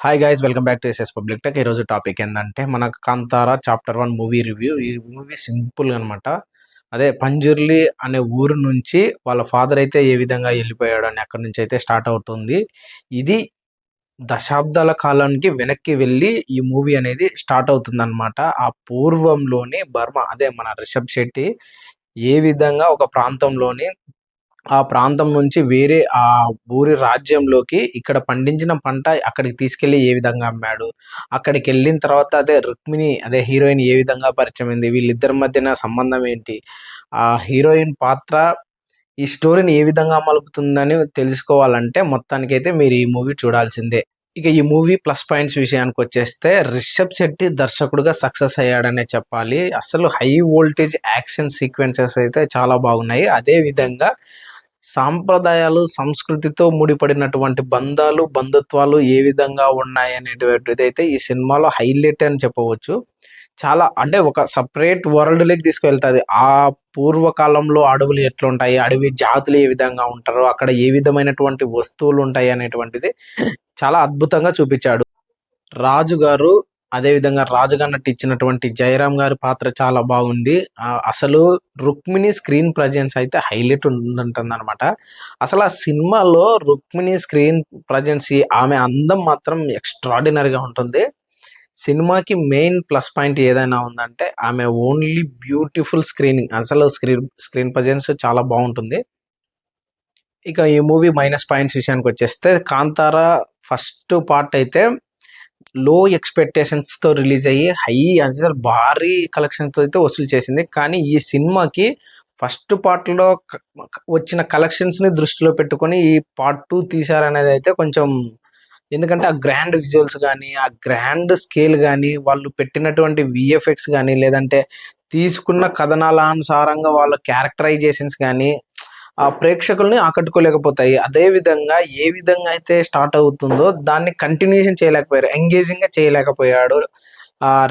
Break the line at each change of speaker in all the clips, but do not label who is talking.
Hi guys welcome back to SS public tech ఈరోజు topic ఏంటంటే మన Kantara chapter one movie review ఈ movie simple అనమాట అదే పంజుర్లి అనే ఊరు నుంచి వాళ్ళ ఫాదర్ అయితే ఏ విధంగా వెళ్ళిపోయాడు అని అక్కడి నుంచి అయితే స్టార్ట్ అవుతుంది. ఇది దశాబ్దాల కాలానికి వెనక్కి వెళ్ళి ఈ మూవీ అనేది స్టార్ట్ అవుతుంది అనమాట ఆ పూర్వంలోని బర్మ అదే మన రిషబ్ శెట్టి ఏ విధంగా ఒక ప్రాంతంలోని ఆ ప్రాంతం నుంచి వేరే ఆ ఊరి రాజ్యంలోకి ఇక్కడ పండించిన పంట అక్కడికి తీసుకెళ్ళి ఏ విధంగా అమ్మాడు? అక్కడికి వెళ్ళిన తర్వాత అదే రుక్మిణి అదే హీరోయిన్ ఏ విధంగా పరిచయమైంది వీళ్ళిద్దరి మధ్యన సంబంధం ఏంటి? ఆ హీరోయిన్ పాత్ర ఈ స్టోరీని ఏ విధంగా మలుపుతుందని తెలుసుకోవాలంటే మొత్తానికైతే మీరు ఈ మూవీ చూడాల్సిందే. ఇక ఈ మూవీ ప్లస్ పాయింట్స్ విషయానికి వచ్చేస్తే రిషబ్ శెట్టి దర్శకుడుగా సక్సెస్ అయ్యాడనే చెప్పాలి. అసలు హై వోల్టేజ్ యాక్షన్ సీక్వెన్సెస్ అయితే చాలా బాగున్నాయి. అదే విధంగా సాంప్రదాయాలు సంస్కృతితో ముడిపడినటువంటి బంధాలు బంధుత్వాలు ఏ విధంగా ఉన్నాయి అనేటువంటిది అయితే ఈ సినిమాలో హైలైట్ అని చెప్పవచ్చు. చాలా అంటే ఒక సపరేట్ వరల్డ్ లెక్ తీసుకువెళ్తుంది. ఆ పూర్వకాలంలో అడవులు ఎట్లుంటాయి అడవి జాతులు ఏ విధంగా ఉంటారు అక్కడ ఏ విధమైనటువంటి వస్తువులు ఉంటాయి అనేటువంటిది చాలా అద్భుతంగా చూపించాడు. రాజు గారు అదేవిధంగా రాజుగా నటించినటువంటి జయరామ్ గారి పాత్ర చాలా బాగుంది. అసలు రుక్మిణి స్క్రీన్ ప్రజెన్స్ అయితే హైలైట్ ఉంటుంటుంది అనమాట అసలు ఆ సినిమాలో రుక్మిణి స్క్రీన్ ప్రజెన్స్ ఆమె అందం మాత్రం ఎక్స్ట్రాడినరీగా ఉంటుంది. సినిమాకి మెయిన్ ప్లస్ పాయింట్ ఏదైనా ఉందంటే ఆమె ఓన్లీ బ్యూటిఫుల్ స్క్రీనింగ్ అసలు స్క్రీన్ స్క్రీన్ ప్రజెన్స్ చాలా బాగుంటుంది. ఇక ఈ మూవీ మైనస్ పాయింట్స్ విషయానికి వచ్చేస్తే కాంతారా ఫస్ట్ పార్ట్ అయితే లో ఎక్స్పెక్టేషన్స్తో రిలీజ్ అయ్యి హై అసలు భారీ కలెక్షన్తో అయితే వసూలు చేసింది. కానీ ఈ సినిమాకి ఫస్ట్ పార్ట్లో వచ్చిన కలెక్షన్స్ని దృష్టిలో పెట్టుకొని ఈ పార్ట్ టూ తీశారనేది అయితే కొంచెం ఎందుకంటే ఆ గ్రాండ్ విజువల్స్ కానీ ఆ గ్రాండ్ స్కేల్ కానీ వాళ్ళు పెట్టినటువంటి విఎఫ్ఎక్స్ కానీ లేదంటే తీసుకున్న కథనాలానుసారంగా వాళ్ళ క్యారెక్టరైజేషన్స్ కానీ ఆ ప్రేక్షకుల్ని ఆకట్టుకోలేకపోతాయి. అదే విధంగా ఏ విధంగా అయితే స్టార్ట్ అవుతుందో దాన్ని కంటిన్యూషన్ చేయలేకపోయారు. ఎంగేజింగ్గా చేయలేకపోయాడు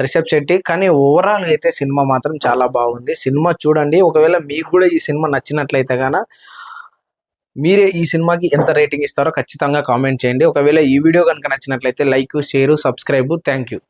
రిషబ్ శెట్టి. కానీ ఓవరాల్ అయితే సినిమా మాత్రం చాలా బాగుంది. సినిమా చూడండి. ఒకవేళ మీకు కూడా ఈ సినిమా నచ్చినట్లయితే గాన మీరే ఈ సినిమాకి ఎంత రేటింగ్ ఇస్తారో ఖచ్చితంగా కామెంట్ చేయండి. ఒకవేళ ఈ వీడియో కనుక నచ్చినట్లయితే like share subscribe. Thank you